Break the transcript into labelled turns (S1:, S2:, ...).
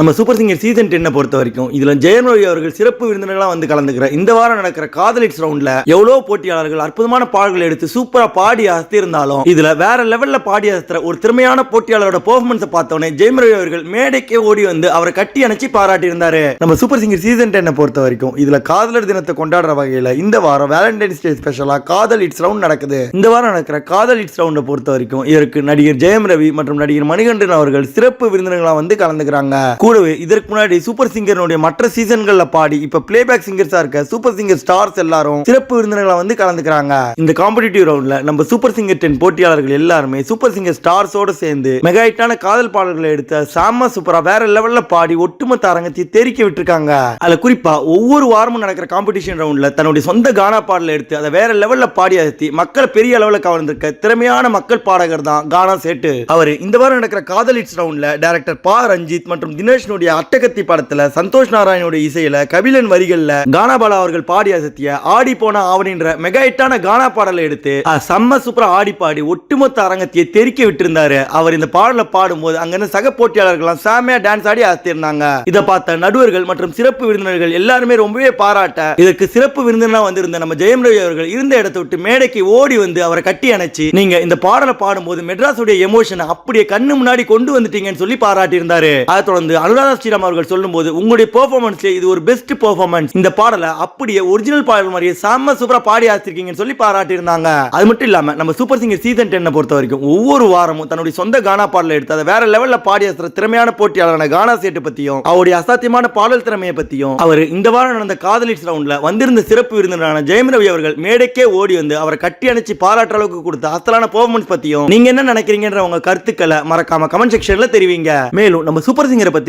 S1: நம்ம super singer season டென்னை பொறுத்த வரைக்கும் இதுல ஜெயம் ரவி அவர்கள் சிறப்பு விருந்தினர்களாக வந்து கலந்துக்கிற இந்த வாரம் நடக்கிற காதலிட்ஸ் ரவுண்ட்ல எவ்வளவு போட்டியாளர்கள் அற்புதமான பாடல்கள் எடுத்து சூப்பரா பாடி அசத்திருந்தாலும் இதுல வேற லெவல்ல பாடி அசத்துற ஒரு திறமையான போட்டியாளரோட பெர்ஃபார்மன்ஸ் பார்த்தோன்னே ஜெயம் ரவி அவர்கள் மேடைக்கே ஓடி வந்து அவரை கட்டி அணைச்சி பாராட்டியிருந்தாரு. நம்ம சூப்பர் சிங்கர் சீசன் டென்னை பொறுத்த வரைக்கும் இதுல காதலர் தினத்தை கொண்டாடுற வகையில இந்த வாரம் வேலண்டைன்ஸ் டே ஸ்பெஷலா காதல் இட்ஸ் ரவுண்ட் நடக்குது. இந்த வாரம் நடக்கிற காதல் இட்ஸ் ரவுண்டை பொறுத்த வரைக்கும் இதற்கு நடிகர் ஜெயம் ரவி மற்றும் நடிகர் மணிகண்டன் அவர்கள் சிறப்பு விருந்தினர்களாக வந்து கலந்துக்கிறாங்க. கூடவே இதற்கு முன்னாடி சூப்பர் சிங்கர்னுடைய மற்ற சீசன்கள்ல பாடி இப்ப பிளேபேக் சிங்கர்ஸா இருக்க சூப்பர் சிங்கர் ஸ்டார்ஸ் எல்லாரும் சிறப்பு விருந்தினர்களை வந்து கலந்துக்கிறாங்க. இந்த காம்படிட்டிவ் ரவுண்ட்ல நம்ம சூப்பர் சிங்கர் டென் போட்டியாளர்கள் எல்லாருமே சூப்பர் சிங்கர் ஸ்டார்ஸோட சேர்ந்து மெகா ஹிட்டான காதல் பாடல்களை எடுத்த சாம சூப்பரா வேற லெவல்ல பாடி ஒட்டுமொத்த அரங்கத்தை தெரிக்க விட்டுருக்காங்க. அதுல குறிப்பா ஒவ்வொரு வாரமும் நடக்கிற காம்படிஷன் ரவுண்ட்ல தன்னுடைய சொந்த கானா பாடலை எடுத்து அதை வேற லெவல்ல பாடி அசத்தி மக்களை பெரிய அளவுல கவர்ந்திருக்க திறமையான மக்கள் பாடகர் தான் கானா சேட்டு. அவர் இந்த வாரம் நடக்கிற காதல் இட்ஸ் ரவுண்ட்ல டைரக்டர் பா ரஞ்சித் மற்றும் தினேஷ்னுடைய அட்டகத்தி படத்துல சந்தோஷ் நாராயணுடைய இசையில கபிலன் வரிகள்ல கானாபாலா அவர்கள் பாடி அசத்திய ஆடி போன ஆவணின்ற மெகா ஹிட்டான கானா பாடலை எடுத்து செம்ம சூப்பரா ஆடி பாடி ஒட்டுமொத்த அரங்கத்தையே தெரிக்க விட்டிருந்தாரு. அவர் இந்த பாடலை பாடும்போது அங்க சக போட்டியாளர்கள்லாம் சாமியா டான்ஸ் ஆடி அசத்திருந்தாங்க. இதை பார்த்த நடுவர்கள் மற்றும் சிறப்பு விருந்தினர்கள் எல்லாருமே ரொம்பவே பாராட்ட இதற்கு சிறப்பு விருந்தினா வந்திருந்த நம்ம ஜெயம் ரவி அவர்கள் இருந்த இடத்தை விட்டு மேடைக்கு ஓடி வந்து அவரை கட்டி அணைச்சு நீங்க இந்த பாடலை பாடும்போது மெட்ராஸுடைய எமோஷனை அப்படியே கண்ணு முன்னாடி கொண்டு வந்துட்டீங்கன்னு சொல்லி பாராட்டி இருந்தாரு அதை தொடர்ந்து அனுராதா ஸ்ரீராம் அவர்கள் சொல்லும்போது உங்களுடைய பெர்ஃபார்மன்ஸ் இது ஒரு பெஸ்ட் பெர்ஃபார்மன்ஸ் இந்த பாடலை அப்படியே ஒரிஜினல் பாடல் மாதிரியே செம்ம சூப்பரா பாடி ஆசிருக்கீங்கன்னு சொல்லி பாராட்டியிருந்தாங்க. அது மட்டும் இல்லாம நம்ம சூப்பர் சிங்கர் சீசன் டென்னை பொறுத்த வரைக்கும் ஒவ்வொரு வாரமும் தன்னுடைய சொந்த கானா பாடலை எடுத்து அதை வேற லெவல்ல பாடி ஆசுற திறமையான போட்டியாளரான கானா சேட்டு பத்தியும் அவருடைய அசாத்தியமான பாடல் திறமையை பத்தியும் அவர் இந்த வாரம் நடந்த காதலிட்ஸ் ரவுண்ட்ல வந்திருந்த சிறப்பு விருந்தினரான ஜெயம் ரவி அவர்கள் மேடைக்கே ஓடி வந்து அவரை கட்டி அணைச்சு பாராட்டுற அளவுக்கு கொடுத்த அசலான பெர்ஃபார்மன்ஸ் பத்தியும் நீங்க என்ன நினைக்கிறீங்கன்ற உங்க கருத்துக்களை மறக்காம கமெண்ட் செக்ஷன்ல தெரிவிங்க. மேலும் நம்ம சூப்பர் சிங்கரை பத்தி